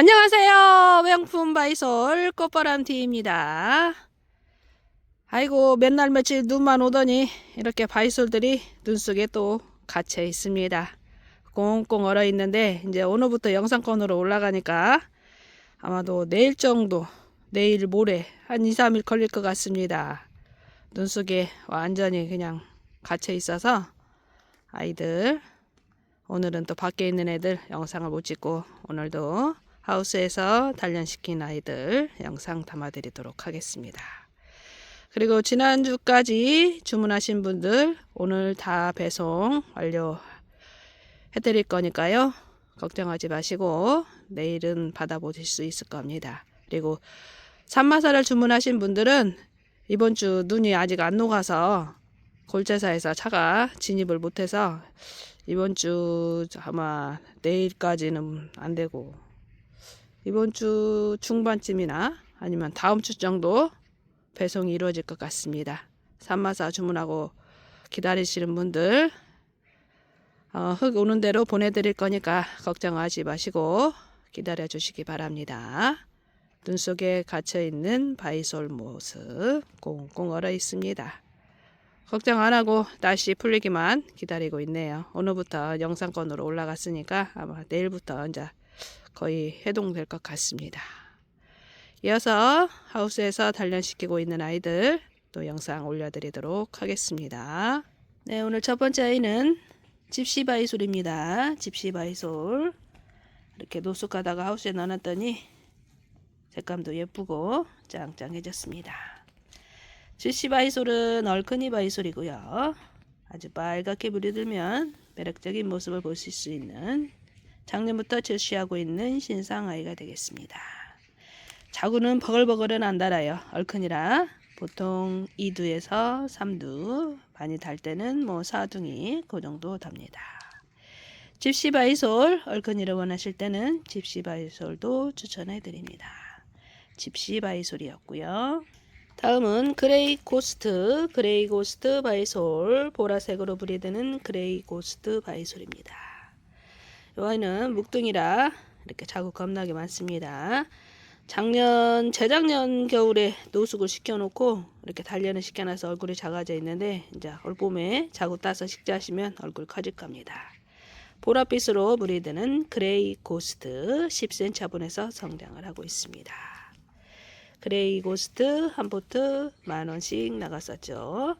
안녕하세요. 명품 바이솔 꽃바람티입니다. 아이고 맨날 며칠 눈만 오더니 이렇게 바이솔들이 눈 속에 또 갇혀 있습니다. 꽁꽁 얼어 있는데 이제 오늘부터 영상권으로 올라가니까 아마도 내일 정도 내일 모레 한 2, 3일 걸릴 것 같습니다. 눈 속에 완전히 그냥 갇혀 있어서 아이들 오늘은 또 밖에 있는 애들 영상을 못 찍고 오늘도 하우스에서 단련시킨 아이들 영상 담아드리도록 하겠습니다. 그리고 지난주까지 주문하신 분들 오늘 다 배송 완료 해드릴 거니까요. 걱정하지 마시고 내일은 받아보실 수 있을 겁니다. 그리고 산마사를 주문하신 분들은 이번 주 눈이 아직 안 녹아서 골재사에서 차가 진입을 못해서 이번 주 아마 내일까지는 안 되고 이번 주 중반쯤이나 아니면 다음 주 정도 배송이 이루어질 것 같습니다. 산마사 주문하고 기다리시는 분들 어, 흙 오는 대로 보내드릴 거니까 걱정하지 마시고 기다려 주시기 바랍니다. 눈 속에 갇혀 있는 바이솔 모습 꽁꽁 얼어 있습니다. 걱정 안 하고 날씨 풀리기만 기다리고 있네요. 오늘부터 영상권으로 올라갔으니까 아마 내일부터 이제 거의 해동될 것 같습니다. 이어서 하우스에서 단련시키고 있는 아이들 또 영상 올려드리도록 하겠습니다. 네, 오늘 첫 번째 아이는 집시바이솔입니다. 집시바이솔 이렇게 노숙하다가 하우스에 넣어놨더니 색감도 예쁘고 짱짱해졌습니다. 집시바이솔은 얼큰이 바이솔이고요. 아주 빨갛게 물이 들면 매력적인 모습을 보실 수 있는 작년부터 출시하고 있는 신상 아이가 되겠습니다. 자구는 버글버글은 안 달아요. 얼큰이라 보통 2두에서 3두 많이 달 때는 뭐 4둥이 그 정도 답니다. 집시바이솔 얼큰이를 원하실 때는 집시바이솔도 추천해 드립니다. 집시바이솔이었고요. 다음은 그레이 고스트, 그레이 고스트 바이솔, 보라색으로 부리드는 그레이 고스트 바이솔입니다. 이 아이는 묵둥이라 이렇게 자국 겁나게 많습니다. 작년, 재작년 겨울에 노숙을 시켜놓고 이렇게 단련을 시켜놔서 얼굴이 작아져 있는데 이제 올봄에 자국 따서 식재하시면 얼굴 커질 겁니다. 보랏빛으로 무리드는 그레이 고스트 10cm 화분에서 성장을 하고 있습니다. 그레이 고스트 한 보트 만원씩 나갔었죠.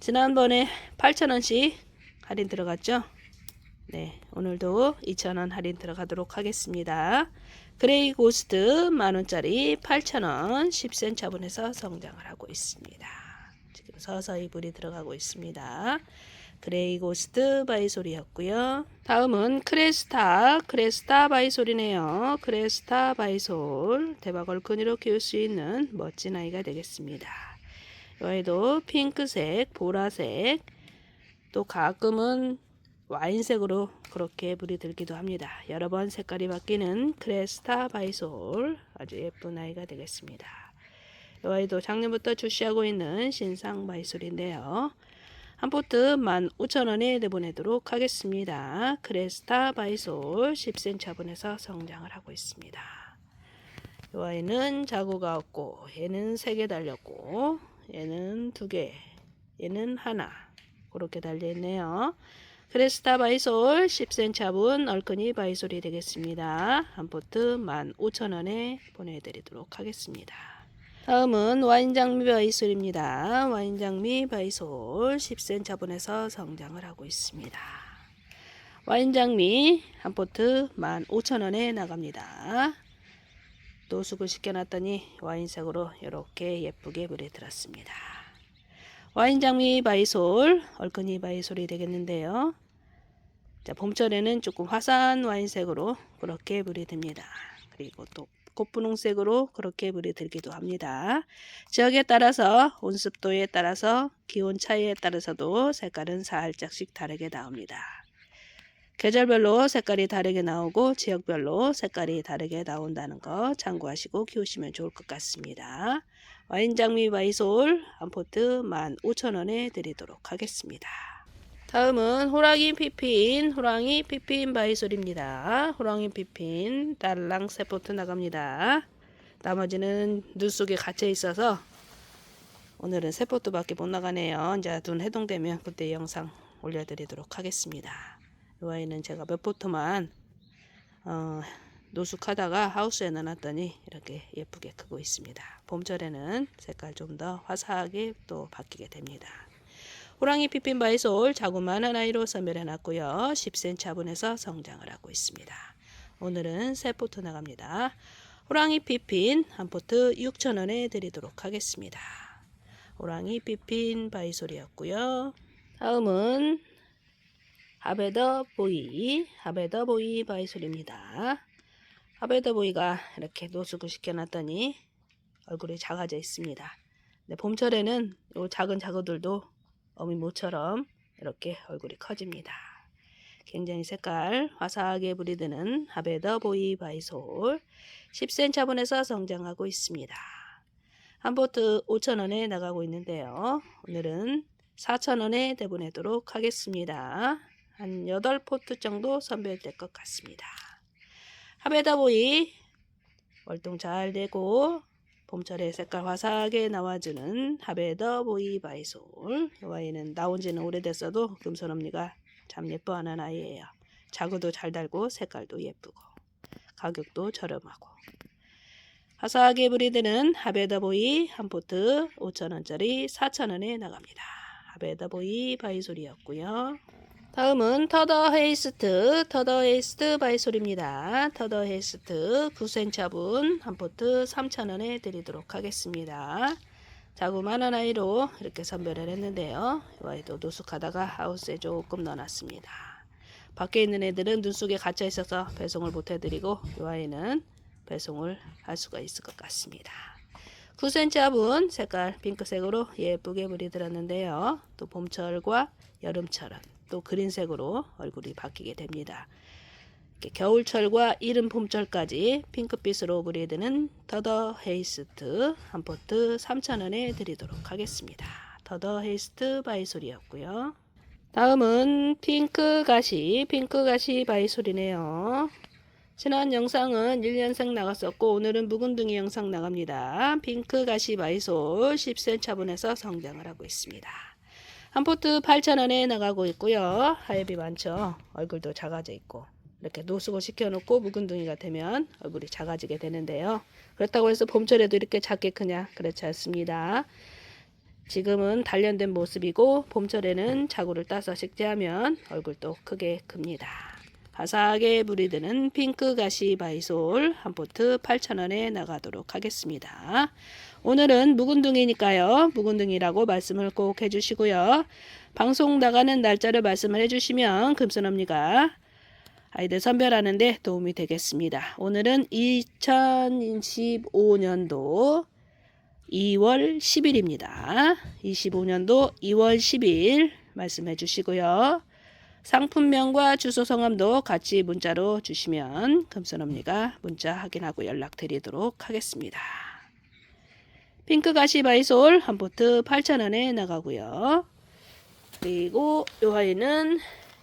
지난번에 8천원씩 할인 들어갔죠. 네, 오늘도 2,000원 할인 들어가도록 하겠습니다. 그레이 고스트 만원짜리 8,000원 10cm 화분에서 성장을 하고 있습니다. 지금 서서히 불이 들어가고 있습니다. 그레이 고스트 바이솔이었고요. 다음은 크레스타, 크레스타 바이솔이네요. 크레스타 바이솔, 대박 얼큰이로 키울 수 있는 멋진 아이가 되겠습니다. 이 아이도 핑크색, 보라색, 또 가끔은 와인색으로 그렇게 불이 들기도 합니다. 여러 번 색깔이 바뀌는 크레스타 바이솔 아주 예쁜 아이가 되겠습니다. 이 아이도 작년부터 출시하고 있는 신상 바이솔인데요. 한 포트 15,000원에 내보내도록 하겠습니다. 크레스타 바이솔 10cm 화분에서 성장을 하고 있습니다. 이 아이는 자구가 없고 얘는 3개 달렸고 얘는 2개 얘는 하나 그렇게 달려있네요. 크레스타 바이솔 10cm 화분 얼큰이 바이솔이 되겠습니다. 한 포트 15,000원에 보내드리도록 하겠습니다. 다음은 와인장미 바이솔입니다. 와인장미 바이솔 10cm 화분에서 성장을 하고 있습니다. 와인장미 한 포트 15,000원에 나갑니다. 노숙을 시켜놨더니 와인색으로 이렇게 예쁘게 물에 들었습니다. 와인장미 바이솔, 얼큰이 바이솔이 되겠는데요. 자, 봄철에는 조금 화사한 와인색으로 그렇게 물이 듭니다. 그리고 또 꽃분홍색으로 그렇게 물이 들기도 합니다. 지역에 따라서 온습도에 따라서 기온 차이에 따라서도 색깔은 살짝씩 다르게 나옵니다. 계절별로 색깔이 다르게 나오고 지역별로 색깔이 다르게 나온다는 거 참고하시고 키우시면 좋을 것 같습니다. 와인장미 바이솔 한 포트 15,000원에 드리도록 하겠습니다. 다음은 호랑이 피핀, 호랑이 피핀 바이솔입니다. 호랑이 피핀, 달랑 세포트 나갑니다. 나머지는 눈 속에 갇혀 있어서 오늘은 세포트밖에 못 나가네요. 이제 눈 해동되면 그때 영상 올려드리도록 하겠습니다. 이 아이는 제가 몇 포트만 어, 노숙하다가 하우스에 넣어놨더니 이렇게 예쁘게 크고 있습니다. 봄철에는 색깔 좀 더 화사하게 또 바뀌게 됩니다. 호랑이 피핀 바이솔 자구만한 아이로 선별해놨고요. 10cm 화분에서 성장을 하고 있습니다. 오늘은 세 포트 나갑니다. 호랑이 피핀 한 포트 6,000원에 드리도록 하겠습니다. 호랑이 피핀 바이솔이었고요. 다음은 하베더 보이, 하베더 보이 바이솔입니다. 하베더 보이가 이렇게 노숙을 시켜놨더니 얼굴이 작아져 있습니다. 네, 봄철에는 요 작은 자구들도 어미 모처럼 이렇게 얼굴이 커집니다. 굉장히 색깔 화사하게 부리드는 하베더 보이 바이솔 10cm 화분에서 성장하고 있습니다. 한 보트 5,000원에 나가고 있는데요. 오늘은 4,000원에 대보내도록 하겠습니다. 한 8포트 정도 선별될 것 같습니다. 하베더 보이 월동 잘 되고 봄철에 색깔 화사하게 나와주는 하베더 보이 바이솔 이 아이는 나온 지는 오래됐어도 금손 언니가 참 예뻐하는 아이예요. 자구도 잘 달고 색깔도 예쁘고 가격도 저렴하고 화사하게 브리드는 하베더 보이 한 포트 5천원짜리 4천원에 나갑니다. 하베더 보이 바이솔이었고요. 다음은 터더 헤이스트, 터더 헤이스트 바이솔입니다. 터더 헤이스트 9cm 화분 한 포트 3,000원에 드리도록 하겠습니다. 자구만한 아이로 이렇게 선별을 했는데요. 이 아이도 노숙하다가 하우스에 조금 넣어놨습니다. 밖에 있는 애들은 눈 속에 갇혀 있어서 배송을 못 해드리고 이 아이는 배송을 할 수가 있을 것 같습니다. 9cm 화분 색깔 핑크색으로 예쁘게 물이 들었는데요. 또 봄철과 여름철은 또 그린색으로 얼굴이 바뀌게 됩니다. 겨울철과 이른 봄철까지 핑크빛으로 브리드는 더더 헤이스트 한 포트 3,000원에 드리도록 하겠습니다. 더더 헤이스트 바이솔이었고요. 다음은 핑크 가시, 핑크 가시 바이솔이네요. 지난 영상은 1년생 나갔었고 오늘은 묵은둥이 영상 나갑니다. 핑크 가시 바이솔 10cm 화분에서 성장을 하고 있습니다. 한 포트 8,000원에 나가고 있고요. 하엽이 많죠. 얼굴도 작아져 있고 이렇게 노숙을 시켜놓고 묵은둥이가 되면 얼굴이 작아지게 되는데요. 그렇다고 해서 봄철에도 이렇게 작게 크냐? 그렇지 않습니다. 지금은 단련된 모습이고 봄철에는 자구를 따서 식재하면 얼굴도 크게 큽니다. 화사하게 브리드는 핑크 가시 바이솔 한 포트 8,000원에 나가도록 하겠습니다. 오늘은 묵은둥이니까요. 묵은둥이라고 말씀을 꼭 해주시고요. 방송 나가는 날짜를 말씀을 해주시면 금손언니가 아이들 선별하는데 도움이 되겠습니다. 오늘은 2025년도 2월 10일입니다. 25년도 2월 10일 말씀해 주시고요. 상품명과 주소 성함도 같이 문자로 주시면 금손언니가 문자 확인하고 연락드리도록 하겠습니다. 핑크 가시 바이솔 한 포트 8,000원에 나가고요. 그리고 이 아이는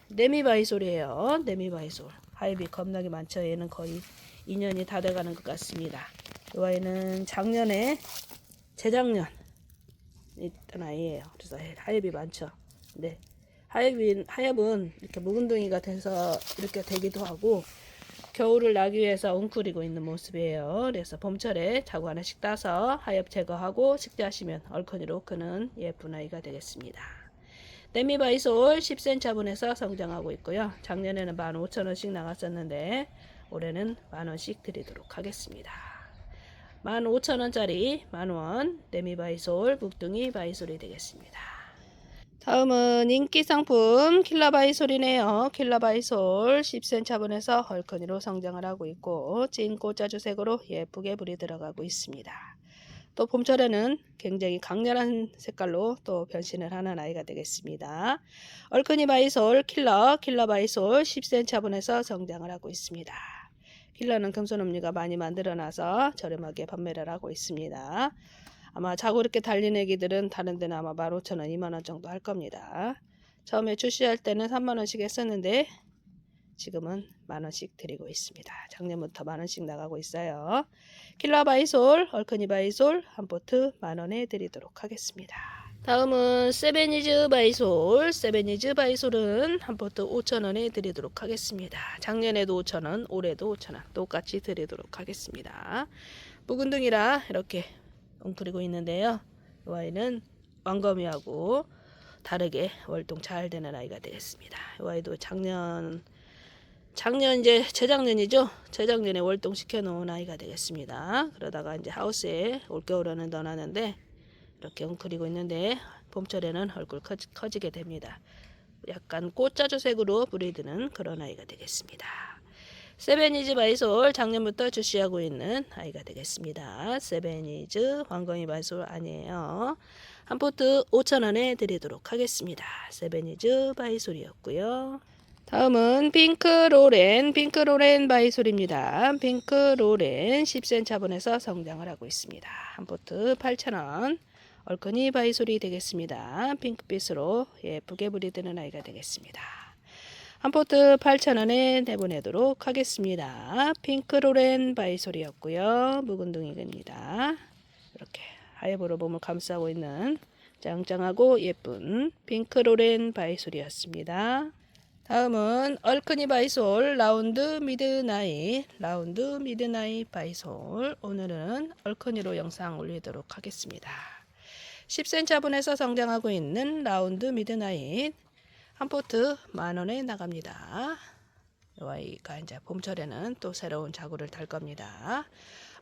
네미 바이솔이에요. 네미 바이솔. 하이비 겁나게 많죠. 얘는 거의 2년이 다 돼가는 것 같습니다. 이 아이는 작년에 재작년 있던 아이예요. 그래서 하엽이 많죠. 네. 하엽이, 하엽은 이렇게 묵은둥이가 돼서 이렇게 되기도 하고 겨울을 나기 위해서 웅크리고 있는 모습이에요. 그래서 봄철에 자구 하나씩 따서 하엽 제거하고 식재하시면 얼큰이로 크는 예쁜 아이가 되겠습니다. 네미바이솔 10cm 화분에서 성장하고 있고요. 작년에는 15,000원씩 나갔었는데 올해는 만원씩 드리도록 하겠습니다. 15,000원짜리 만원 네미바이솔 묵둥이 바이솔이 되겠습니다. 다음은 인기 상품 킬라바이솔이네요. 킬라바이솔 10cm 화분에서 헐커니로 성장을 하고 있고 찐 꽃자주색으로 예쁘게 불이 들어가고 있습니다. 또 봄철에는 굉장히 강렬한 색깔로 또 변신을 하는 아이가 되겠습니다. 얼큰이 바이솔 킬러 킬러 바이솔 10cm 화분에서 성장을 하고 있습니다. 킬러는 금손음리가 많이 만들어놔서 저렴하게 판매를 하고 있습니다. 아마 자고 이렇게 달린 애기들은 다른 데는 아마 15,000원, 2만원 정도 할 겁니다. 처음에 출시할 때는 3만 원씩 했었는데 지금은 만 원씩 드리고 있습니다. 작년부터 만 원씩 나가고 있어요. 킬라 바이솔, 얼크니 바이솔 한 포트 만 원에 드리도록 하겠습니다. 다음은 세베니즈 바이솔. 세베니즈 바이솔은 한 포트 5천 원에 드리도록 하겠습니다. 작년에도 5천 원, 올해도 5천 원 똑같이 드리도록 하겠습니다. 묵은둥이라 이렇게 웅크리고 있는데요. 이 아이는 왕거미하고 다르게 월동 잘 되는 아이가 되겠습니다. 이 아이도 작년 작년 이제 재작년이죠. 재작년에 월동 시켜 놓은 아이가 되겠습니다. 그러다가 이제 하우스에 올겨울에는 넣어놨는데 이렇게 웅크리고 있는데 봄철에는 얼굴 커지, 커지게 됩니다. 약간 꽃자주색으로 브리드는 그런 아이가 되겠습니다. 세베니즈 바이솔 작년부터 출시하고 있는 아이가 되겠습니다. 세베니즈 황금이 바이솔 아니에요. 한 포트 5,000원에 드리도록 하겠습니다. 세베니즈 바이솔이었고요. 다음은 핑크로렌, 핑크로렌 바이솔입니다. 핑크로렌 10cm 차분에서 성장을 하고 있습니다. 한 포트 8,000원. 얼큰이 바이솔이 되겠습니다. 핑크빛으로 예쁘게 브리드는 아이가 되겠습니다. 한 포트 8,000원에 내보내도록 하겠습니다. 핑크로렌 바이솔이었고요. 묵은둥이입니다. 이렇게 하얘보로 몸을 감싸고 있는 짱짱하고 예쁜 핑크로렌 바이솔이었습니다. 다음은 얼크니 바이솔 라운드 미드나잇 라운드 미드나잇 바이솔 오늘은 얼크니로 영상 올리도록 하겠습니다. 10cm 차분에서 성장하고 있는 라운드 미드나잇 한 포트 만원에 나갑니다. 이 아이가 이제 봄철에는 또 새로운 자구를 달 겁니다.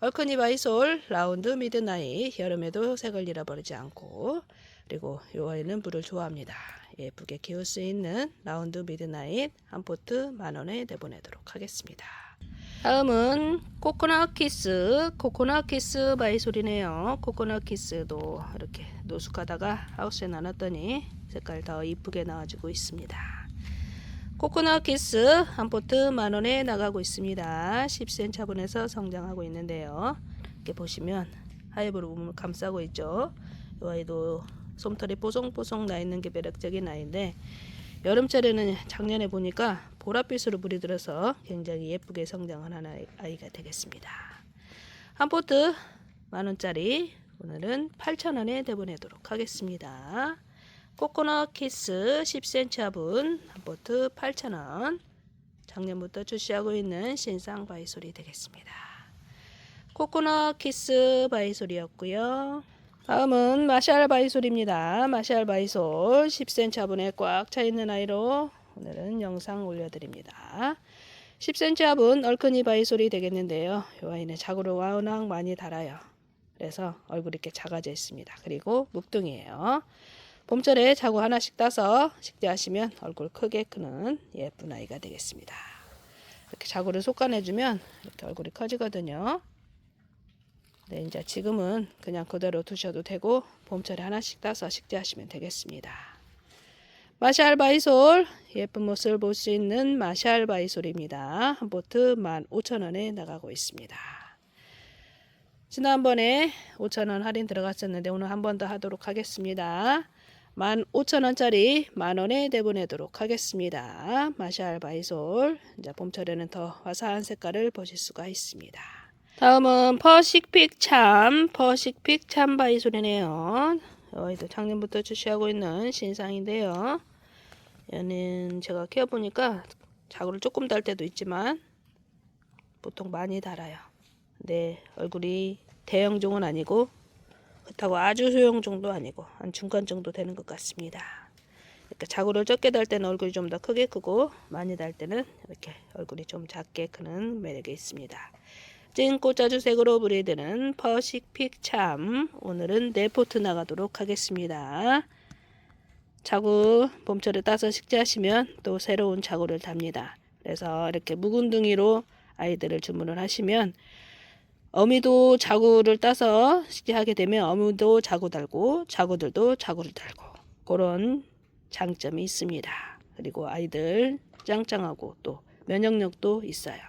얼크니 바이솔 라운드 미드나잇 여름에도 색을 잃어버리지 않고 그리고 이 아이는 물을 좋아합니다. 예쁘게 키울 수 있는 라운드 미드나잇 한 포트 만원에 내보내도록 하겠습니다. 다음은 코코넛 키스 코코넛 키스 바이솔이네요. 코코넛 키스도 이렇게 노숙하다가 하우스에 나눴더니 색깔 더 이쁘게 나와주고 있습니다. 코코넛 키스 한 포트 만원에 나가고 있습니다. 10cm 차분에서 성장하고 있는데요. 이렇게 보시면 하이브로 몸을 감싸고 있죠. 이 아이도 솜털이 뽀송뽀송 나 있는 게 매력적인 아이인데 여름철에는 작년에 보니까 보랏빛으로 물이 들어서 굉장히 예쁘게 성장한 아이- 아이가 되겠습니다. 한 포트 만원짜리 오늘은 8,000원에 내보내도록 하겠습니다. 코코넛 키스 10cm 화분 한 포트 8,000원 작년부터 출시하고 있는 신상 바이솔이 되겠습니다. 코코넛 키스 바이솔이었고요. 다음은 마샬 바이솔입니다. 마샬 바이솔 10cm 화분에 꽉 차 있는 아이로 오늘은 영상 올려드립니다. 10cm 화분 얼큰이 바이솔이 되겠는데요. 이 아이는 자구로 워낙 많이 달아요. 그래서 얼굴이 이렇게 작아져 있습니다. 그리고 묵둥이에요. 봄철에 자구 하나씩 따서 식재하시면 얼굴 크게 크는 예쁜 아이가 되겠습니다. 이렇게 자구를 솎아내주면 이렇게 얼굴이 커지거든요. 네, 이제 지금은 그냥 그대로 두셔도 되고 봄철에 하나씩 따서 식재하시면 되겠습니다. 마샬 바이솔 예쁜 모습을 볼 수 있는 마샬 바이솔입니다. 한 보트 15,000원에 나가고 있습니다. 지난번에 5,000원 할인 들어갔었는데 오늘 한 번 더 하도록 하겠습니다. 15,000원짜리 만원에 내보내도록 하겠습니다. 마샬 바이솔 이제 봄철에는 더 화사한 색깔을 보실 수가 있습니다. 다음은 퍼식픽 참, 퍼식픽 참 바이솔이네요. 여기도 작년부터 출시하고 있는 신상인데요. 얘는 제가 키워보니까 자구를 조금 달 때도 있지만 보통 많이 달아요. 근데 얼굴이 대형종은 아니고 그렇다고 아주 소형종도 아니고 한 중간 정도 되는 것 같습니다. 이렇게 자구를 적게 달 때는 얼굴이 좀 더 크게 크고 많이 달 때는 이렇게 얼굴이 좀 작게 크는 매력이 있습니다. 찐 꽃자주색으로 브리드는 퍼식픽 참 오늘은 네 포트 나가도록 하겠습니다. 자구 봄철에 따서 식재하시면 또 새로운 자구를 답니다. 그래서 이렇게 묵은둥이로 아이들을 주문을 하시면 어미도 자구를 따서 식재하게 되면 어미도 자구 달고 자구들도 자구를 달고 그런 장점이 있습니다. 그리고 아이들 짱짱하고 또 면역력도 있어요.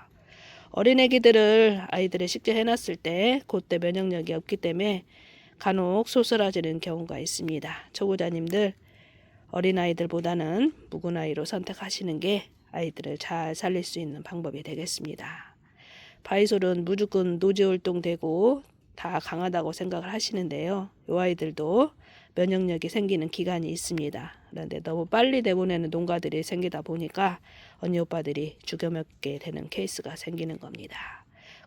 어린 애기들을 아이들의 식재 해놨을 때 그때 면역력이 없기 때문에 간혹 소설해지는 경우가 있습니다. 초보자님들 어린아이들보다는 묵은 아이로 선택하시는 게 아이들을 잘 살릴 수 있는 방법이 되겠습니다. 바이솔은 무조건 노지활동되고 다 강하다고 생각을 하시는데요. 이 아이들도 면역력이 생기는 기간이 있습니다. 그런데 너무 빨리 내보내는 농가들이 생기다 보니까 언니 오빠들이 죽여먹게 되는 케이스가 생기는 겁니다.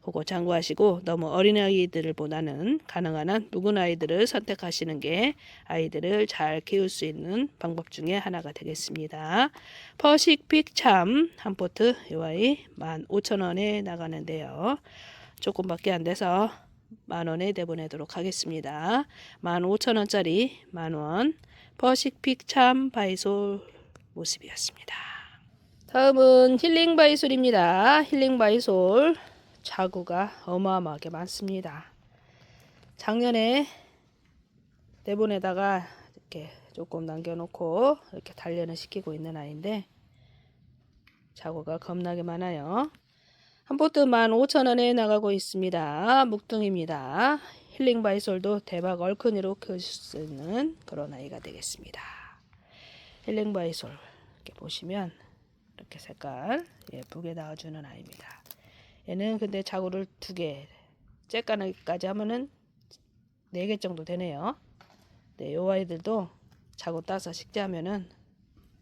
그거 참고하시고 너무 어린 아이들을 보다는 가능한 한 묵은 아이들을 선택하시는 게 아이들을 잘 키울 수 있는 방법 중에 하나가 되겠습니다. 퍼식픽 참 한 포트 이 아이 15,000원에 나가는데요. 조금밖에 안 돼서 만원에 내보내도록 하겠습니다. 15,000원짜리 만원 퍼식픽 참 바이솔 모습이었습니다. 다음은 힐링 바이솔입니다. 힐링 바이솔 자구가 어마어마하게 많습니다. 작년에 내보내다가 이렇게 조금 남겨놓고 이렇게 단련을 시키고 있는 아이인데 자구가 겁나게 많아요. 한 포트 15,000원에 나가고 있습니다. 묵둥입니다. 힐링 바이솔도 대박 얼큰이로 키울 수 있는 그런 아이가 되겠습니다. 힐링 바이솔 이렇게 보시면 이렇게 색깔 예쁘게 나와주는 아이입니다. 얘는 근데 자구를 두 개, 째까지까지 하면은 네 개 정도 되네요. 네, 요 아이들도 자구 따서 식재하면은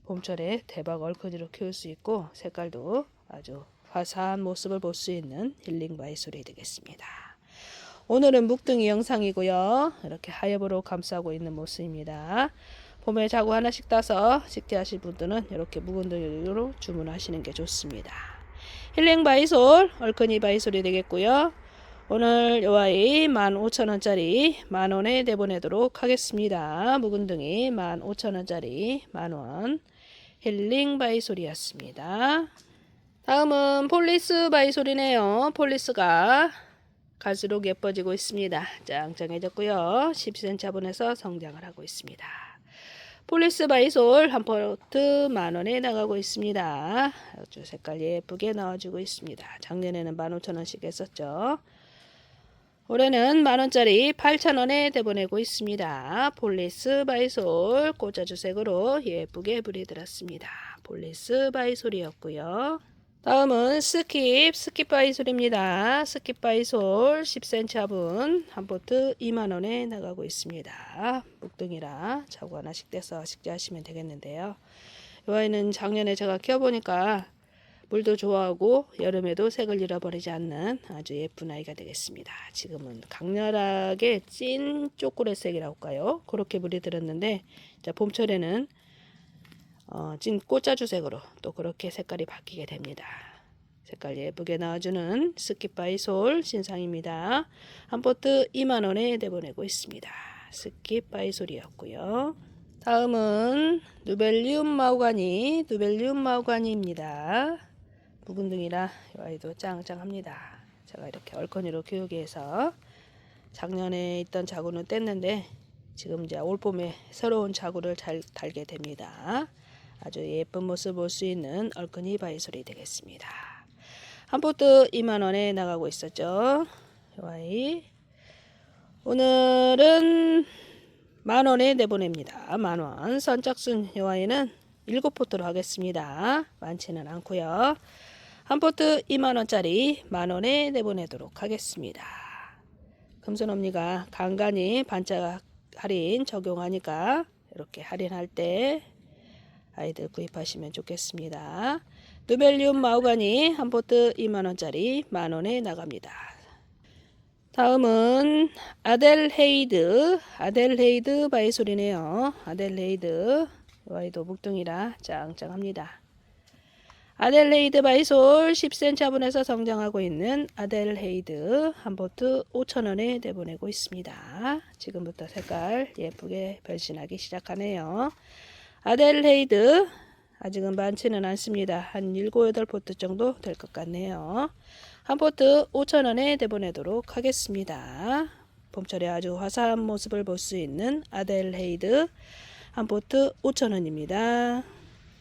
봄철에 대박 얼큰이로 키울 수 있고 색깔도 아주 화사한 모습을 볼 수 있는 힐링 바이솔이 되겠습니다. 오늘은 묵둥이 영상이고요. 이렇게 하엽으로 감싸고 있는 모습입니다. 봄에 자구 하나씩 따서 식재하실 분들은 이렇게 묵은 등으로 주문하시는 게 좋습니다. 힐링 바이솔, 얼큰이 바이솔이 되겠고요. 오늘 요 아이 15,000원짜리 만원에 내보내도록 하겠습니다. 묵은 등이 15,000원짜리 만원 힐링 바이솔이었습니다. 다음은 폴리스 바이솔이네요. 폴리스가 갈수록 예뻐지고 있습니다. 짱짱해졌고요. 10cm 차분해서 성장을 하고 있습니다. 폴리스 바이솔 한 포트 만원에 나가고 있습니다. 아주 색깔 예쁘게 나와주고 있습니다. 작년에는 15,000원씩 했었죠. 올해는 만원짜리 8,000원에 내보내고 있습니다. 폴리스 바이솔 꽂아주색으로 예쁘게 브리들었습니다. 폴리스 바이솔이었고요. 다음은 스킵, 스킵 바이솔입니다. 스킵 바이솔 10cm 합은 한 포트 2만원에 나가고 있습니다. 묵둥이라 자구 하나씩 떼서 식재하시면 되겠는데요. 이 아이는 작년에 제가 키워보니까 물도 좋아하고 여름에도 색을 잃어버리지 않는 아주 예쁜 아이가 되겠습니다. 지금은 강렬하게 찐 초콜릿색이라고 할까요? 그렇게 물이 들었는데 자, 봄철에는 어, 찐 꽃자주색으로 또 그렇게 색깔이 바뀌게 됩니다. 색깔 예쁘게 나와주는 스킵바이 솔 신상입니다. 한 포트 2만원에 내보내고 있습니다. 스킵바이 솔이었고요. 다음은 누벨리움 마우가니 누벨리움 마우가니입니다. 묵은 등이라 이 아이도 짱짱합니다. 제가 이렇게 얼큰이로 교육이 해서 작년에 있던 자구는 뗐는데 지금 이제 올봄에 새로운 자구를 잘 달게 됩니다. 아주 예쁜 모습 볼 수 있는 얼큰이 바이솔이 되겠습니다. 한 포트 2만원에 나가고 있었죠. 이 오늘은 만원에 내보냅니다. 만원. 선착순 요아이는 7포트로 하겠습니다. 많지는 않고요. 한 포트 2만원짜리 만원에 내보내도록 하겠습니다. 금손언니가 간간히 반짝 할인 적용하니까 이렇게 할인할 때 아이들 구입하시면 좋겠습니다. 누벨리움 마우가니 한 포트 2만원짜리 만원에 나갑니다. 다음은 아델헤이드 아델헤이드 바이솔이네요. 아델헤이드 와이도 묵둥이라 짱짱합니다. 아델헤이드 바이솔 10cm 화분에서 성장하고 있는 아델헤이드 한 포트 5,000원에 내보내고 있습니다. 지금부터 색깔 예쁘게 변신하기 시작하네요. 아델헤이드 아직은 많지는 않습니다. 한 7, 8포트 정도 될 것 같네요. 한 포트 5,000원에 내보내도록 하겠습니다. 봄철에 아주 화사한 모습을 볼 수 있는 아델헤이드 한 포트 5,000원입니다.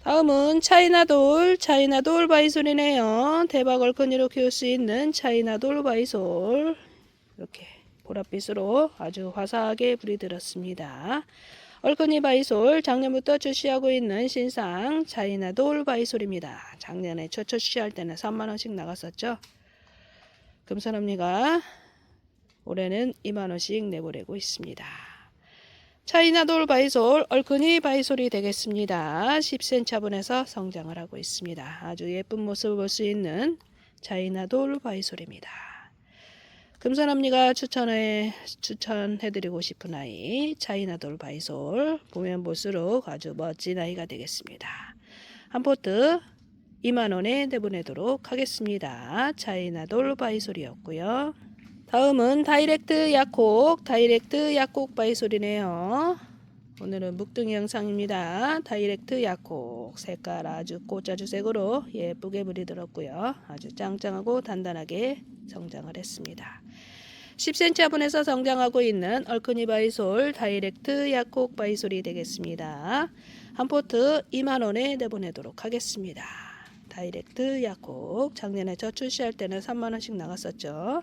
다음은 차이나돌, 차이나돌 바이솔이네요. 대박 얼큰이로 키울 수 있는 차이나돌 바이솔. 이렇게 보랏빛으로 아주 화사하게 불이 들었습니다. 얼큰이 바이솔 작년부터 출시하고 있는 신상 차이나 돌 바이솔입니다. 작년에 첫 출시할 때는 3만원씩 나갔었죠. 금산언니가 올해는 2만원씩 내보내고 있습니다. 차이나 돌 바이솔 얼큰이 바이솔이 되겠습니다. 10cm 차분에서 성장을 하고 있습니다. 아주 예쁜 모습을 볼 수 있는 차이나 돌 바이솔입니다. 금산언니가 추천해 추천해드리고 싶은 아이 차이나돌 바이솔 보면 볼수록 아주 멋진 아이가 되겠습니다. 한 포트 2만 원에 내보내도록 하겠습니다. 차이나돌 바이솔이었고요. 다음은 다이렉트 약콕 다이렉트 약콕 바이솔이네요. 오늘은 묵둥이 영상입니다. 다이렉트 약콕 색깔 아주 꽃자주색으로 예쁘게 물이 들었고요. 아주 짱짱하고 단단하게 성장을 했습니다. 10cm 화분에서 성장하고 있는 얼큰이 바이솔 다이렉트 약콕 바이솔이 되겠습니다. 한 포트 2만원에 내보내도록 하겠습니다. 다이렉트 약콕 작년에 저 출시할 때는 3만원씩 나갔었죠.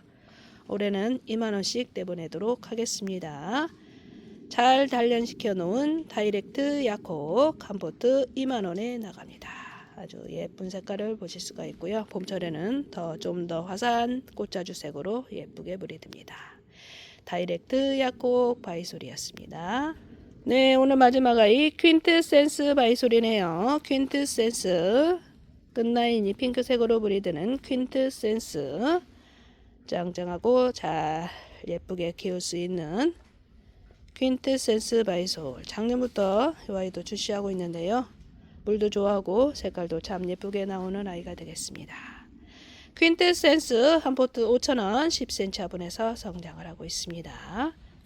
올해는 2만원씩 내보내도록 하겠습니다. 잘 단련시켜 놓은 다이렉트 약콕 한 포트 2만원에 나갑니다. 아주 예쁜 색깔을 보실 수가 있고요. 봄철에는 더 좀더 화사한 꽃자주색으로 예쁘게 물이 듭니다. 다이렉트 약콕 바이솔이었습니다. 네, 오늘 마지막 아이 퀸트센스 바이솔이네요. 퀸트센스 끝라인이 핑크색으로 물이 드는 퀸트센스 짱짱하고 잘 예쁘게 키울 수 있는 퀸트센스 바이솔 작년부터 이 아이도 출시하고 있는데요. 물도 좋아하고 색깔도 참 예쁘게 나오는 아이가 되겠습니다. 퀸트센스 한 포트 5,000원 10cm 화분에서 성장을 하고 있습니다.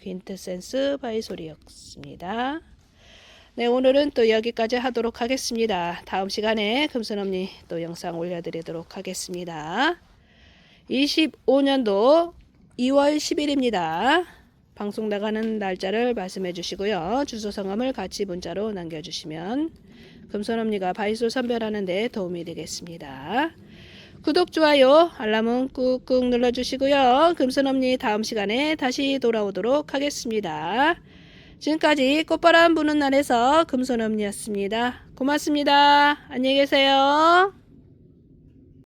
퀸트센스 바이솔이었습니다. 네, 오늘은 또 여기까지 하도록 하겠습니다. 다음 시간에 금순엄니 또 영상 올려드리도록 하겠습니다. 25년도 2월 10일입니다. 방송 나가는 날짜를 말씀해 주시고요. 주소 성함을 같이 문자로 남겨주시면 금손언니가 바이솔 선별하는 데 도움이 되겠습니다. 구독, 좋아요, 알람은 꾹꾹 눌러주시고요. 금손언니 다음 시간에 다시 돌아오도록 하겠습니다. 지금까지 꽃바람 부는 날에서 금손언니였습니다. 고맙습니다. 안녕히 계세요.